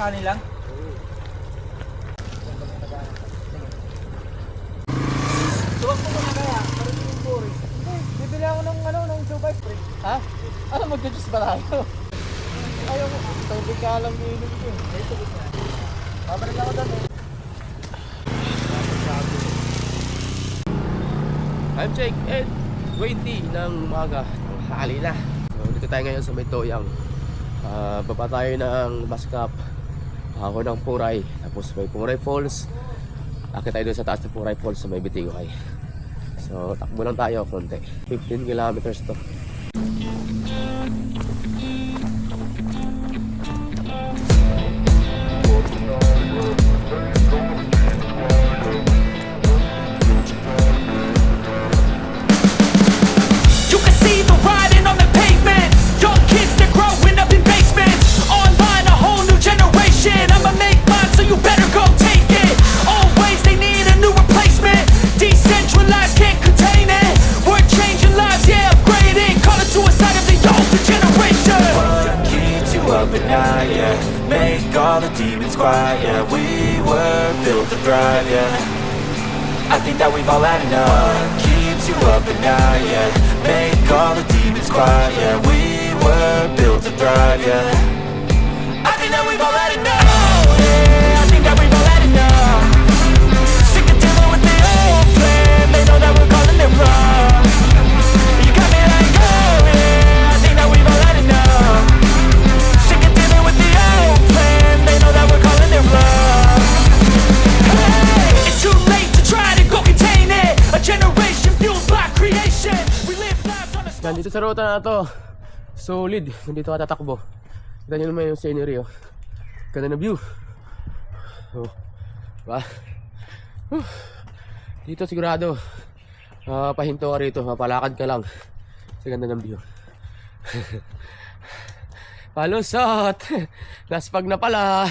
Isang kanin lang? Tuwag mo na kaya, para hindi yung puri. Hindi, bibili ako ng ano, ng subay. Ha? Ano, mag-juice ba tayo? Ayaw mo, tubig ka lang iinom ko. Ay, tubig na. Ako doon eh. Time check and 20 ng umaga. Tanghali na. So, dito tayo ngayon sa may Toyang. Ah, baba tayo ng Baskap. Ako ng Puray. Tapos may Puray Falls. Akit tayo doon sa taas ng Puray Falls sa may Bitigay. So, takbo lang tayo konti. 15 kilometers to. All the demons quiet, yeah. We were built to thrive, yeah. I think that we've all had enough. What keeps you up at night, yeah? Make all the demons quiet, yeah. We were built to thrive, yeah. I think that we've all had enough. Sick of dealing with old plan They know that we're calling ruta na to. Solid. Nandito ka tatakbo. Kita nyo naman yung scenery oh. Ganda na view. Oh. Diba? Huh. Dito sigurado. ah, pahinto ka rito. Mapalakad ka lang. Sa ganda ng view. Palusot! Naspag na pala.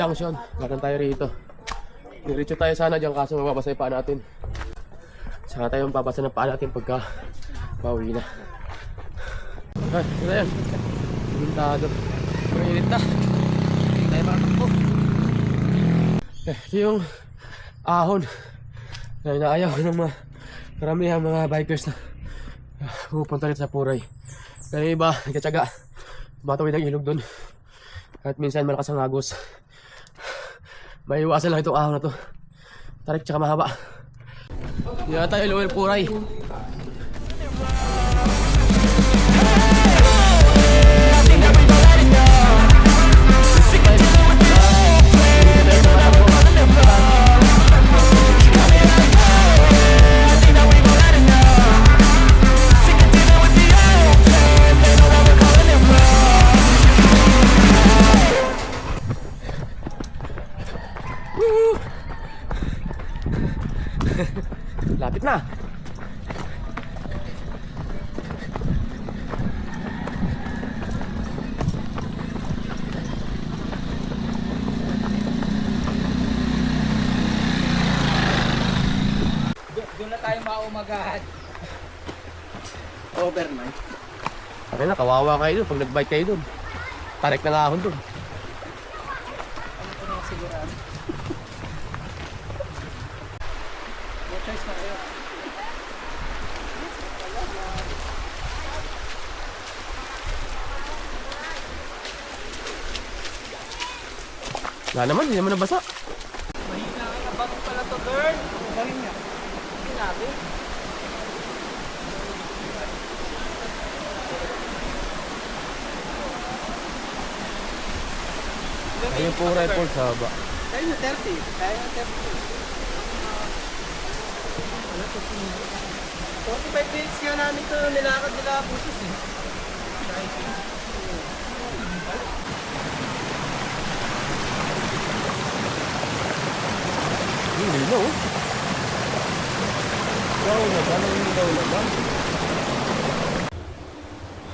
junction. Garan tayo rito. Diretso tayo sana dyan kaso mababasa yung paa natin. Saka tayo mababasa ng paa natin pagka bawi na. Ay, ito yan. Pintado. Mainit na. Hindi tayo makatakbo. Eh, ito yung ahon na inaayaw ng mga karamihan mga bikers na pupunta rin sa Puray. Kaya iba, nagkatsaga. Tumatawid ng ilog doon. At minsan malakas ang agos. May iwasan lang itong ahon na to. Tarik tsaka mahaba. Na tayo luwal puray. Tayo maumagahan. Overnight. Kaya na, kawawa kayo doon pag nag-bike kayo doon. Tarik na ahon doon. Ano ko na sigurado. No choice na kayo. Wala naman, hindi naman nabasa. Mahina ka na bago pala to, girl. Gawin niya. Sinabi. Puro airport haba. Kaya yung 30. Kaya yung 30. 45 minutes nga namin ito nilakad nila pusos eh. Hindi no. Daw naman, ang daw naman.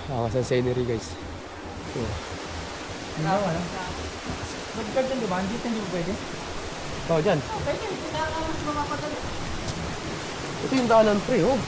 Ah, sa scenery guys. Oh. Nawa lang. Mag-guard dyan diba? Hindi hindi mo pwede? Oh, dyan. Pwede, kailangan mas mapapadali. Ito yung daanan pre, oh.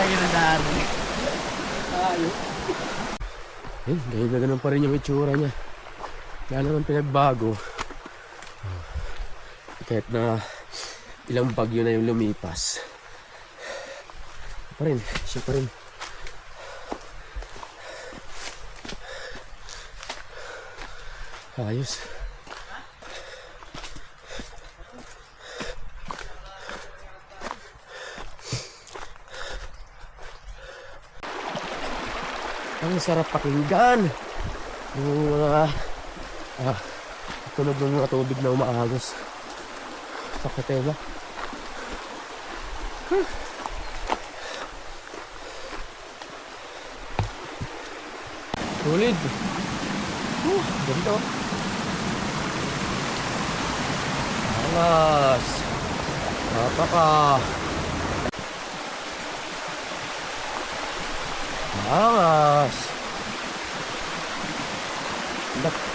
Ay, yung daan. Ayun. Ganun pa rin yung itsura niya. Kaya naman pinagbago. Ah, Kahit na ilang bagyo na yung lumipas. Pa rin, siya pa rin. Ayos. Ang sarap pakinggan. Yung mga ah, tunog ng mga tubig na umaagos sa katela. Hmm. Tulid. Uh, ganda. oh. Angas. Napaka. Angas. Dak.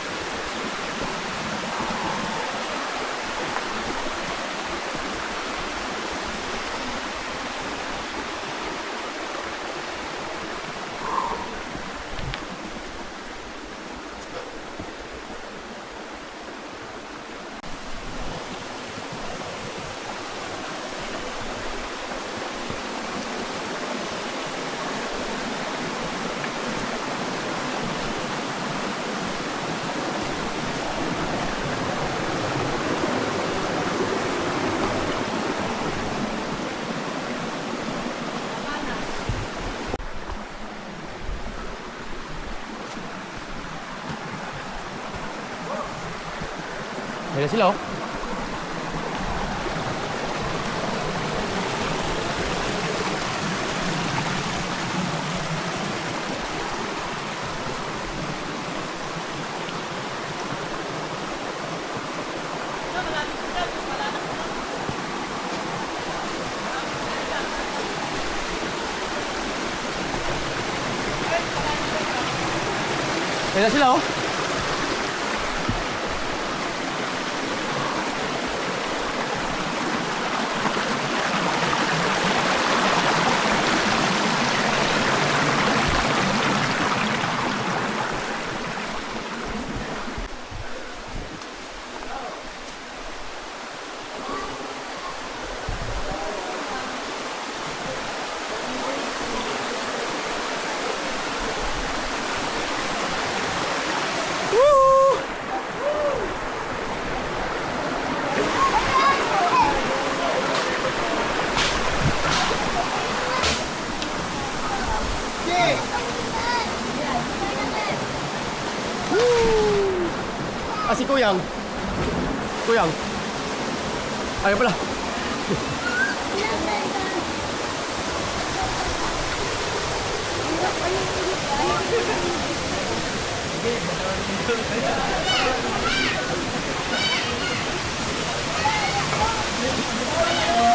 Ayan sila oh. Ayan sila oh. Ah, si Kuyang. Kuyang. Ayaw pala.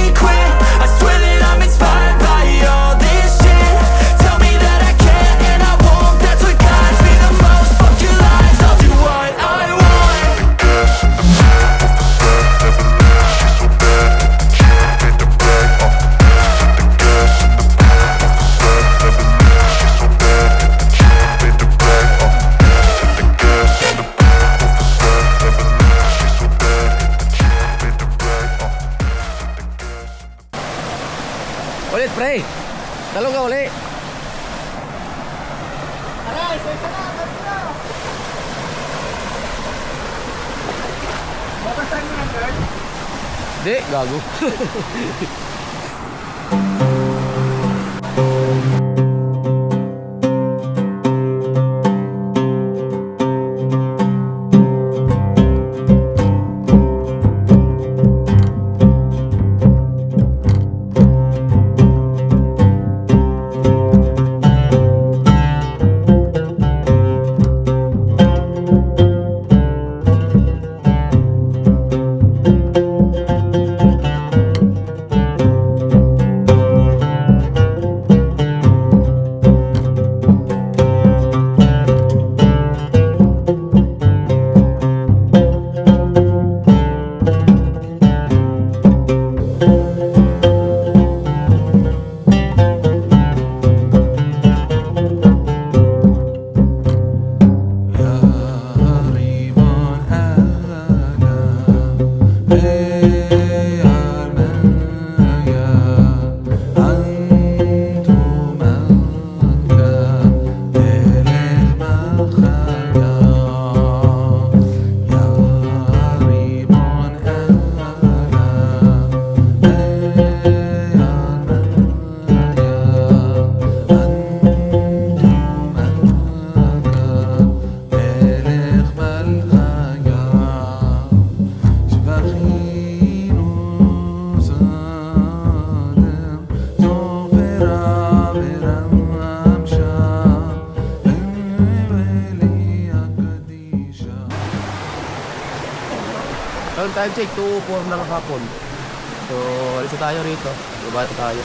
Di, gago. time check, 2.04 ng hapon. So, alis tayo rito. Baba tayo.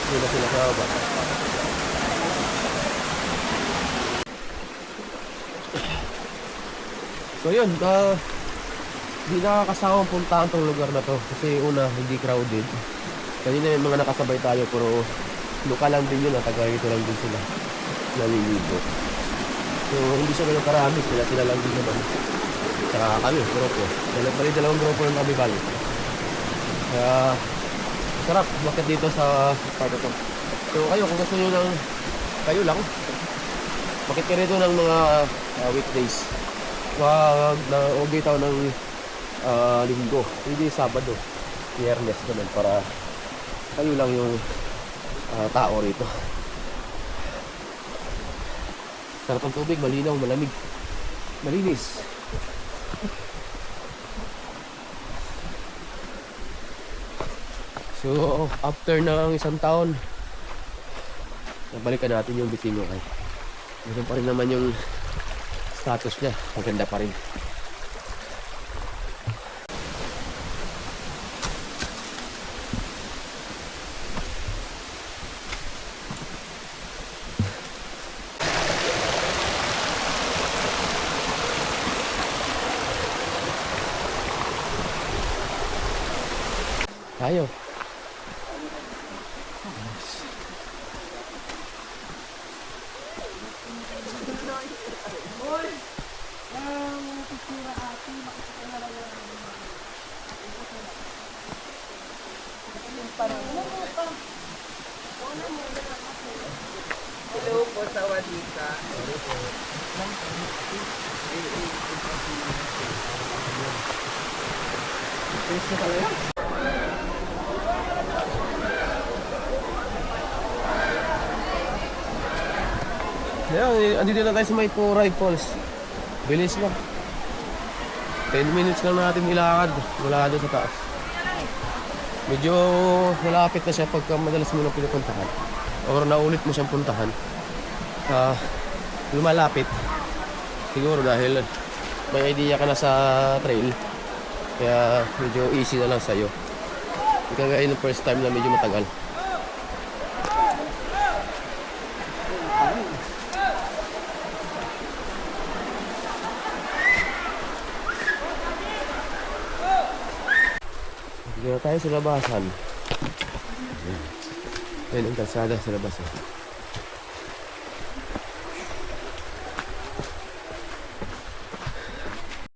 Hindi na sila sa baba. So yun, uh, hindi nakakasawang puntahan tong lugar na to kasi una, hindi crowded. Kanina may mga nakasabay tayo pero luka lang din yun, at taga rito lang din sila naliligo. So, hindi siya ganun karami. Sila sila lang din naman. Tsaka kami, grupo. Dala bali dalawang grupo ng kami bali. Kaya, sarap bakit dito sa part na to. So, kayo, kung gusto nyo ng, kayo lang, bakit kayo rito ng mga uh, weekdays. Wag na huwag bitaw ng ah, linggo. Hindi Sabado. Biyernes naman para kayo lang yung ah, tao rito. Sarap ang tubig, malinaw, malamig. Malinis. So, after ng isang taon, nabalikan natin yung bitingo kay. Ganun pa rin naman yung status niya. Maganda pa rin. Tayo. Ayan, eh, andito na tayo sa may Puray Falls. Bilis lang. 10 minutes lang natin nilakad mula doon sa taas. Medyo malapit na siya pagka madalas mo nang pinupuntahan. Or naulit mo siyang puntahan. Ah, lumalapit. Siguro dahil may idea ka na sa trail. Kaya medyo easy na lang sa'yo. Hindi kagaya ng first time na medyo matagal. Dito na tayo sa labasan. Ayan ang kalsada sa labas. Eh.